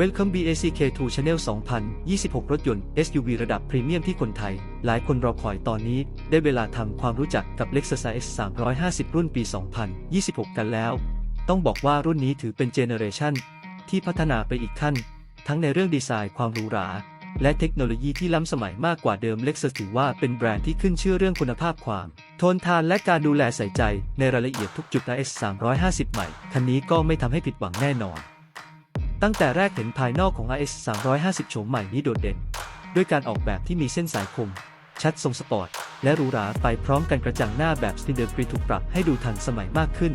Welcome BACK2 Channel 2026 รถยนต์ SUV ระดับพรีเมียมที่คนไทย หลายคนรอคอยตอนนี้ ได้เวลาทำความรู้จักกับ Lexus IS 350 รุ่นปี 2026 กันแล้ว ต้องบอกว่ารุ่นนี้ถือเป็นเจเนอเรชันที่พัฒนาไปอีกขั้น ทั้งในเรื่องดีไซน์ความหรูหรา และเทคโนโลยีที่ล้ำสมัยมากกว่าเดิม Lexus ถือว่าเป็นแบรนด์ที่ขึ้นชื่อเรื่องคุณภาพความ ทนทานและการดูแลใส่ใจในรายละเอียดทุกจุด IS 350 ใหม่ คันนี้ก็ไม่ทำให้ผิดหวังแน่นอน ตั้งแต่แรกเห็นภายนอกของ RS 350 โฉมใหม่นี้โดดเด่น ด้วยการออกแบบที่มีเส้นสายคม ชัดทรงสปอร์ต และหรูหราไปพร้อมกันกระจังหน้าแบบสตินเดอร์กรีถูกปรับให้ดูทันสมัยมากขึ้น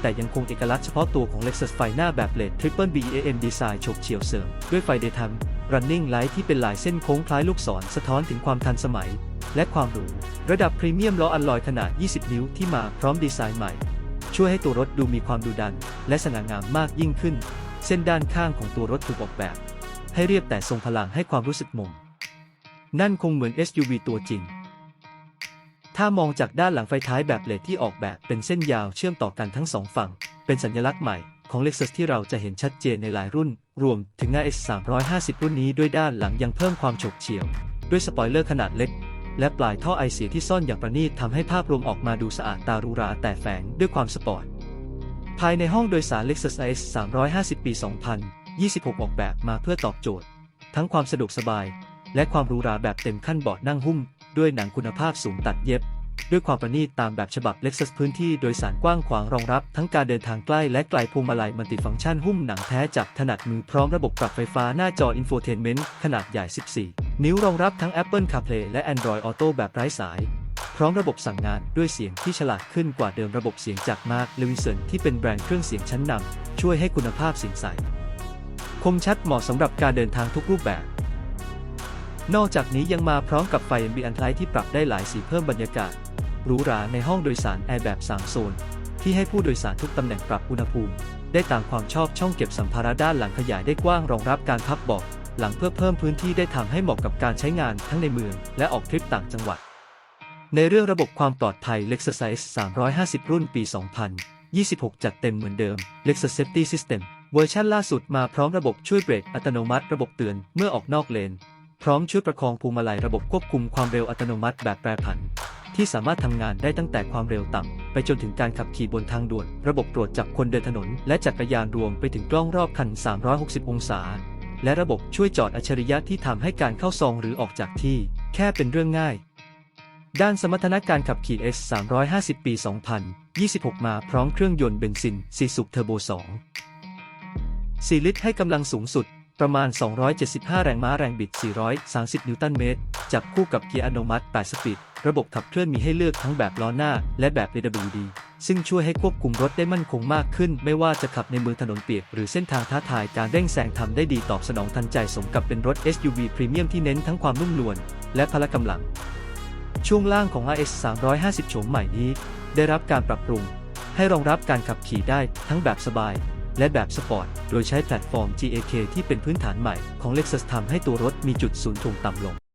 แต่ยังคงเอกลักษณ์เฉพาะตัวของ Lexus ไฟหน้าแบบเลด Triple BAM ดีไซน์ฉกเฉียวเสริม ด้วยไฟ Daytime Running Light ที่เป็นลายเส้นโค้งคล้ายลูกศรสะท้อนถึงความทันสมัย และความหรูระดับพรีเมียมล้ออัลลอยขนาด 20 นิ้วที่มาพร้อมดีไซน์ใหม่ ช่วยให้ตัวรถดูมีความดุดัน และสง่างามมากยิ่งขึ้น เส้นด้านข้างของตัวรถถูกออกแบบ ให้เรียบแต่ทรงพลังให้ความรู้สึกมงนั่นคงเหมือน SUV ตัวจริง ถ้ามองจากด้านหลังไฟท้ายแบบเลดที่ออกแบบเป็นเส้นยาวเชื่อมต่อกันทั้งสองฝั่ง เป็นสัญลักษณ์ใหม่ของ Lexus ที่เราจะเห็นชัดเจนในหลายรุ่น รวมถึง RS 350รุ่นนี้ด้วยด้านหลังยังเพิ่มความโฉบเฉี่ยว ด้วยสปอยเลอร์ขนาดเล็ก และปลายท่อไอเสียที่ซ่อนอย่างประณีตทำให้ภาพรวมออกมาดูสะอาดตาหรูราแต่แฝงด้วยความสปอร์ต ภายในห้องโดยสาร Lexus IS 350 ปี 2026 ออกแบบมาเพื่อตอบโจทย์ ทั้งความสะดวกสบาย และความหรูหราแบบเต็มขั้นเบาะนั่งหุ้ม ด้วยหนังคุณภาพสูงตัดเย็บ ด้วยความประณีตตามแบบฉบับ Lexus พื้นที่โดยสารกว้างขวางรองรับทั้งการเดินทางใกล้และไกลพวงมาลัยมัลติฟังก์ชันหุ้มหนังแท้จับถนัดมือพร้อมระบบปรับไฟฟ้าหน้าจอ Infotainment ขนาดใหญ่ 14 นิ้วรองรับทั้ง Apple CarPlay และ Android Auto แบบไร้สาย ร้อมระบบสั่งงานด้วยเสียงที่ฉลาดขึ้นกว่าเดิมระบบเสียงจากมาร์คเลวิสันที่เป็นแบรนด์เครื่องเสียงชั้นนำช่วยให้คุณภาพเสียงใส คมชัดเหมาะสำหรับการเดินทางทุกรูปแบบ นอกจากนี้ยังมาพร้อมกับไฟ Ambient Light ที่ปรับได้หลายสีเพิ่มบรรยากาศหรูหราในห้องโดยสารแอร์แบบ3โซน ที่ให้ผู้โดยสารทุกตำแหน่งปรับอุณหภูมิ ได้ตามความชอบช่องเก็บสัมภาระด้านหลังขยายได้กว้างรองรับการพับเบาะหลังเพื่อเพิ่มพื้นที่ได้ทำให้เหมาะกับการใช้งานทั้งในเมืองและออกทริปต่างจังหวัด ในเรื่องระบบความปลอดภัย Lexus IS 350 รุ่นปี 2026 จัดเต็มเหมือนเดิม Lexus Safety System เวอร์ชันล่าสุดมาพร้อมระบบช่วยเบรกอัตโนมัติระบบเตือนเมื่อออกนอกเลน พร้อมช่วยประคองพวงมาลัยระบบควบคุมความเร็วอัตโนมัติแบบแปรผัน ที่สามารถทำงานได้ตั้งแต่ความเร็วต่ำ ไปจนถึงการขับขี่บนทางด่วน ระบบตรวจจับคนเดินถนน และจักรยานรวมไปถึงกล้องรอบคัน 360 องศา และระบบช่วยจอดอัจฉริยะที่ทำให้การเข้าซองหรือออกจากที่ แค่เป็นเรื่องง่าย ด้านสมรรถนะการขับขี่ S 350 ปี 2026 มาพร้อมเครื่องยนต์เบนซินซีสุกเทอร์โบ 2 4 ลิตรให้กำลังสูงสุด ประมาณ 275 แรงม้าแรงบิด 430 นิวตันเมตร จับคู่กับเกียร์อัตโนมัติ 8 สปีด ระบบขับเคลื่อนมีให้เลือกทั้งแบบล้อหน้า และแบบ AWD ซึ่งช่วยให้ควบคุมรถได้มั่นคงมากขึ้น ไม่ว่าจะขับในเมืองถนนเปียก หรือเส้นทางท้าทายการเร่งแซงทำได้ดีตอบสนองทันใจสมกับเป็นรถ SUV พรีเมียมที่เน้นทั้งความนุ่มนวลและพละกำลัง ช่วงล่างของ RS 350 โฉมใหม่นี้ ได้รับการปรับปรุง ให้รองรับการขับขี่ได้ทั้งแบบสบาย และแบบสปอร์ต โดยใช้แพลตฟอร์ม GAK ที่เป็นพื้นฐานใหม่ของ Lexus ทำให้ตัวรถมีจุดศูนย์ถ่วงต่ำลง